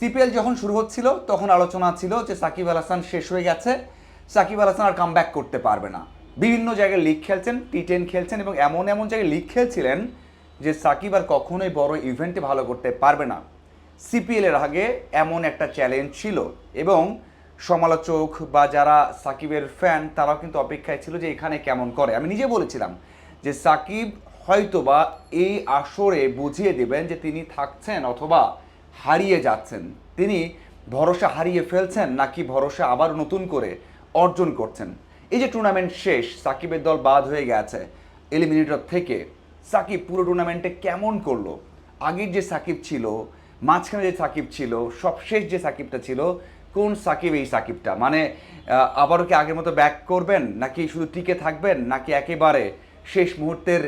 CPL যখন শুরু হচ্ছিল, তখন আলোচনা ছিল যে সাকিব আল হাসান শেষ হয়ে গেছে। সাকিব আল হাসান আর কাম করতে পারবে না। বিভিন্ন জায়গায় লিগ খেলছেন টি টেন খেলছেন এবং এমন এমন জায়গায় লিগ খেলছিলেন যে সাকিব আর কখনোই বড় ইভেন্টে ভালো করতে পারবে না। সিপিএল এর আগে এমন একটা চ্যালেঞ্জ ছিল এবং সমালোচক বা যারা সাকিবের ফ্যান তারাও কিন্তু অপেক্ষায় ছিল যে এখানে কেমন করে। আমি নিজে বলেছিলাম যে সাকিব হয়তো বা এই আসরে বুঝিয়ে দেবেন যে তিনি থাকছেন অথবা হারিয়ে যাচ্ছেন। তিনি ভরসা হারিয়ে ফেলছেন নাকি ভরসা আবার নতুন করে অর্জন করছেন? এই যে টুর্নামেন্ট শেষ, সাকিবের দল বাদ হয়ে গেছে। এলিমিনেটর থেকে সাকিব পুরো টুর্নামেন্টে কেমন করল? আগের যে সাকিব ছিল, মাঝখানে যে সাকিব ছিল সবশেষ যে সাকিবটা ছিল, কোন সাকিব এই সাকিবটা? মানে আবারও কি আগের মতো ব্যাক করবেন নাকি শুধু টিকে থাকবেন নাকি একেবারে শেষ মুহূর্তের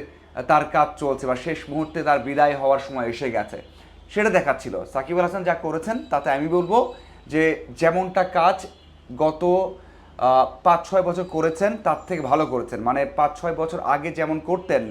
তার কাজ চলছে বা শেষ মুহূর্তে তার বিদায় হওয়ার সময় এসে গেছে? সেটা দেখাচ্ছিল। সাকিব আল হাসান যা করেছেন, তাতে আমি বলব যে যেমনটা কাজ গত পাঁচ ছয় বছর করেছেন, তার থেকে ভালো করেছেন। মানে পাঁচ ছয় বছর আগে যেমন করতেন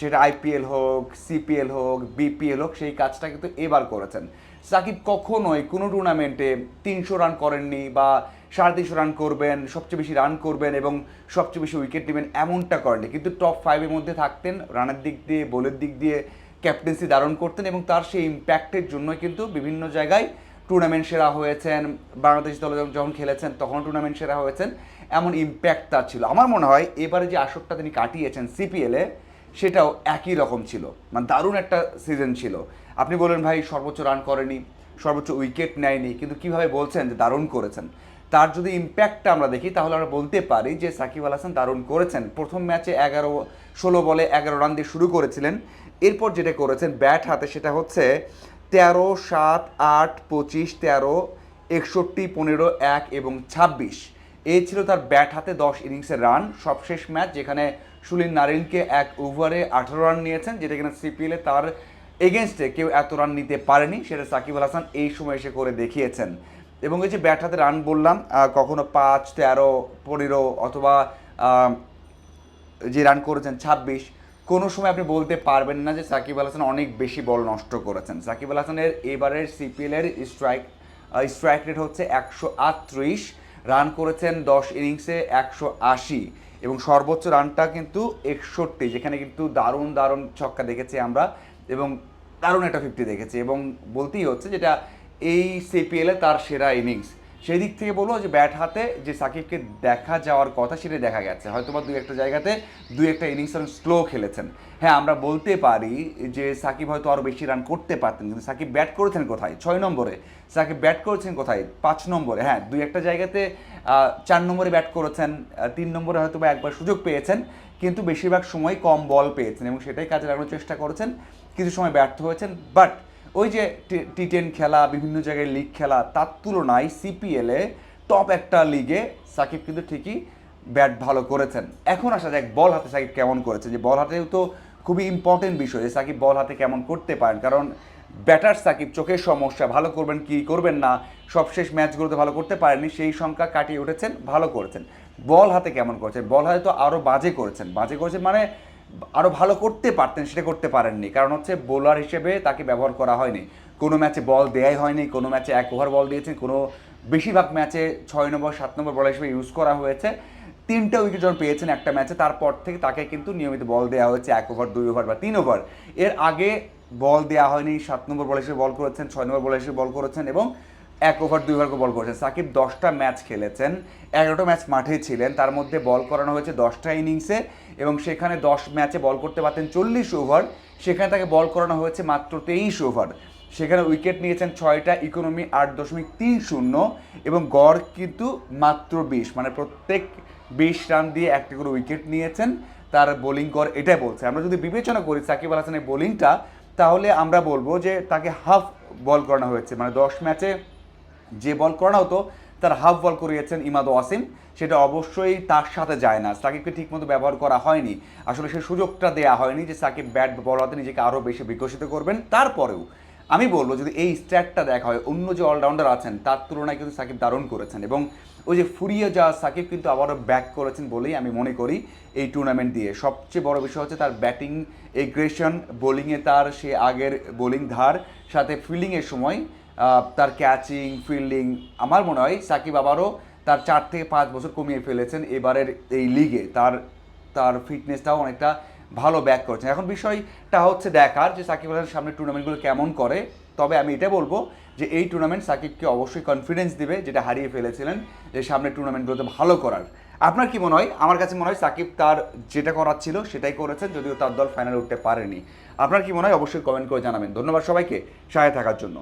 যেটা আইপিএল হোক সিপিএল হোক বিপিএল হোক, সেই কাজটা কিন্তু এবার করেছেন। সাকিব কখনোই কোনো টুর্নামেন্টে তিনশো রান করেননি বা সাড়ে তিনশো রান করবেন, সবচেয়ে বেশি রান করবেন এবং সবচেয়ে বেশি উইকেট নেবেন এমনটা করেননি। কিন্তু টপ ফাইভের মধ্যে থাকতেন, রানের দিক দিয়ে বোলের দিক দিয়ে ক্যাপ্টেন্সি ধারণ করতেন এবং তার সেই ইম্প্যাক্টের জন্য কিন্তু বিভিন্ন জায়গায় টুর্নামেন্ট সেরা হয়েছেন। বাংলাদেশ দলে যখন- খেলেছেন তখন টুর্নামেন্ট সেরা হয়েছেন। এমন ইম্প্যাক্ট তার ছিল। আমার মনে হয় এবারে যে আসরটা তিনি কাটিয়েছেন সিপিএলে সেটাও একই রকম ছিল। মানে দারুণ একটা সিজন ছিল। আপনি বলেন ভাই, সর্বোচ্চ রান করেনি, সর্বোচ্চ উইকেট নেয়নি। কিন্তু কীভাবে বলছেন যে দারুণ করেছেন। তার যদি ইম্প্যাক্টটা আমরা দেখি, তাহলে আমরা বলতে পারি যে সাকিব আল হাসান দারুণ করেছেন। প্রথম ম্যাচে এগারো, ষোলো বলে এগারো রান দিয়ে শুরু করেছিলেন। এরপর যেটা করেছেন ব্যাট হাতে, সেটা হচ্ছে তেরো, সাত, আট, পঁচিশ, তেরো, একষট্টি, পনেরো, এক এবং ছাব্বিশ। এই ছিল তার ব্যাট হাতে দশ ইনিংসের রান সবশেষ ম্যাচ যেখানে সুলিন নারিনকে এক ওভারে আঠারো রান নিয়েছেন, যেটা কিনা সিপিএলে তার এগেনস্টে কেউ এত রান নিতে পারেনি, সেটা সাকিব আল হাসান এই সময় এসে করে দেখিয়েছেন। এবং এই যে ব্যাট হাতে রান বললাম কখনো পাঁচ, তেরো, পনেরো অথবা যে রান করেছেন ছাব্বিশ, কোনো সময় আপনি বলতে পারবেন না যে সাকিব আল হাসান অনেক বেশি বল নষ্ট করেছেন। সাকিব আল হাসানের এবারের সিপিএলের স্ট্রাইক স্ট্রাইক রেট হচ্ছে একশো আটত্রিশ রান করেছেন দশ ইনিংসে একশো আশি এবং সর্বোচ্চ রানটা কিন্তু একষট্টি, যেখানে কিন্তু দারুণ দারুণ ছক্কা দেখেছি আমরা এবং দারুণ একটা ফিফটি দেখেছি এবং বলতেই হচ্ছে যেটা এই সিপিএলে তার সেরা ইনিংস সেই দিক থেকে বলব যে ব্যাট হাতে যে সাকিবকে দেখা যাওয়ার কথা সেটা দেখা গেছে। হয়তো বা দুই একটা জায়গাতে দুই একটা ইনিংস স্লো খেলেছেন। হ্যাঁ আমরা বলতে পারি যে সাকিব হয়তো আরও বেশি রান করতে পারতেন, কিন্তু সাকিব ব্যাট করেছেন কোথায়? ছয় নম্বরে। সাকিব ব্যাট করেছেন কোথায়? পাঁচ নম্বরে। হ্যাঁ দুই একটা জায়গাতে চার নম্বরে ব্যাট করেছেন তিন নম্বরে হয়তো বা একবার সুযোগ পেয়েছেন, কিন্তু বেশিরভাগ সময় কম বল পেয়েছেন এবং সেটাই কাজে লাগানোর চেষ্টা করেছেন। কিছু সময় ব্যর্থ হয়েছেন বাট ওই যে টি টেন খেলা, বিভিন্ন জায়গায় লিগ খেলা, তার তুলনায় সিপিএলে টপ একটা লিগে সাকিব কিন্তু ঠিকই ব্যাট ভালো করেছেন। এখন আসা যাক বল হাতে সাকিব কেমন করেছে? যে বল হাতেও তো খুবই ইম্পর্টেন্ট বিষয় যে সাকিব বল হাতে কেমন করতে পারেন। কারণ ব্যাটার সাকিব, চোখের সমস্যা, ভালো করবেন কি করবেন না, সবশেষ ম্যাচগুলোতে ভালো করতে পারেননি সেই সংখ্যা কাটিয়ে উঠেছেন, ভালো করেছেন। বল হাতে কেমন করেছেন বল হাতে তো আরও বাজে করেছেন। বাজে করেছেন মানে আরও ভালো করতে পারতেন, সেটা করতে পারেননি। কারণ হচ্ছে বোলার হিসেবে তাকে ব্যবহার করা হয়নি। কোনো ম্যাচে বল দেয়াই হয়নি, কোনো ম্যাচে এক ওভার বল দিয়েছেন, কোনো বেশিরভাগ ম্যাচে ছয় নম্বর, সাত নম্বর বল হিসেবে ইউজ করা হয়েছে। তিনটা উইকেট যখন পেয়েছেন একটা ম্যাচে তারপর থেকে তাকে কিন্তু নিয়মিত বল দেওয়া হয়েছে, এক ওভার দুই ওভার বা তিন ওভার এর আগে বল দেওয়া হয়নি, সাত নম্বর বল হিসেবে বল করেছেন, ছয় নম্বর বল হিসেবে বল করেছেন এবং এক ওভার, দুই ওভারকে বল করেছেন। সাকিব দশটা ম্যাচ খেলেছেন। এগারোটা ম্যাচ মাঠে ছিলেন। তার মধ্যে বল করানো হয়েছে দশটা ইনিংসে এবং সেখানে দশ ম্যাচে বল করতে পারতেন চল্লিশ ওভার। সেখানে তাকে বল করানো হয়েছে মাত্র তেইশ ওভার। সেখানে উইকেট নিয়েছেন ছয়টা, ইকোনমি আট দশমিক তিন শূন্য এবং গড় কিন্তু মাত্র বিশ। মানে প্রত্যেক বিশ রান দিয়ে একটা করে উইকেট নিয়েছেন। তার বোলিং কর এটাই বলছে। আমরা যদি বিবেচনা করি সাকিব আল হাসানের বোলিংটা, তাহলে আমরা বলব যে তাকে হাফ বল করানো হয়েছে। মানে দশ ম্যাচে যে বল করানো হতো, তার হাফ বল করিয়েছেন ইমাদ ওয়াসিম সেটা অবশ্যই তার সাথে যায় না। সাকিবকে ঠিকমতো ব্যবহার করা হয়নি। আসলে সে সুযোগটা দেওয়া হয়নি যে সাকিব ব্যাট বল হাতে নিজেকে আরও বেশি বিকশিত করবেন। তারপরেও আমি বলব যদি এই স্ট্যাটটা দেখা হয়, অন্য যে অলরাউন্ডার আছেন, তার তুলনায় কিন্তু সাকিব দারুণ করেছেন এবং ওই যে ফুরিয়ে যাওয়া সাকিব কিন্তু আবারও ব্যাক করেছেন বলেই আমি মনে করি এই টুর্নামেন্ট দিয়ে। সবচেয়ে বড় বিষয় হচ্ছে তার ব্যাটিং এগ্রেশন বোলিংয়ে তার সে আগের বোলিং ধার, সাথে ফিল্ডিংয়ের সময় তার ক্যাচিং ফিল্ডিং আমার মনে হয় সাকিব আবারও তার চার থেকে পাঁচ বছর কমিয়ে ফেলেছেন এবারের এই লিগে তার তার ফিটনেসটাও অনেকটা ভালো ব্যাক করছেন। এখন বিষয়টা হচ্ছে দেখার যে সাকিব আল সামনে টুর্নামেন্টগুলো কেমন করে। তবে আমি এটা বলব যে এই টুর্নামেন্ট সাকিবকে অবশ্যই কনফিডেন্স দিবে, যেটা হারিয়ে ফেলেছিলেন, যে সামনে টুর্নামেন্টগুলোতে ভালো করার। আপনার কি মনে হয়? আমার কাছে মনে হয় সাকিব তার যেটা করার ছিল সেটাই করেছেন, যদিও তার দল ফাইনালে উঠতে পারেনি। আপনার কি মনে হয়? অবশ্যই কমেন্ট করে জানাবেন। ধন্যবাদ সবাইকে সহায় থাকার জন্য।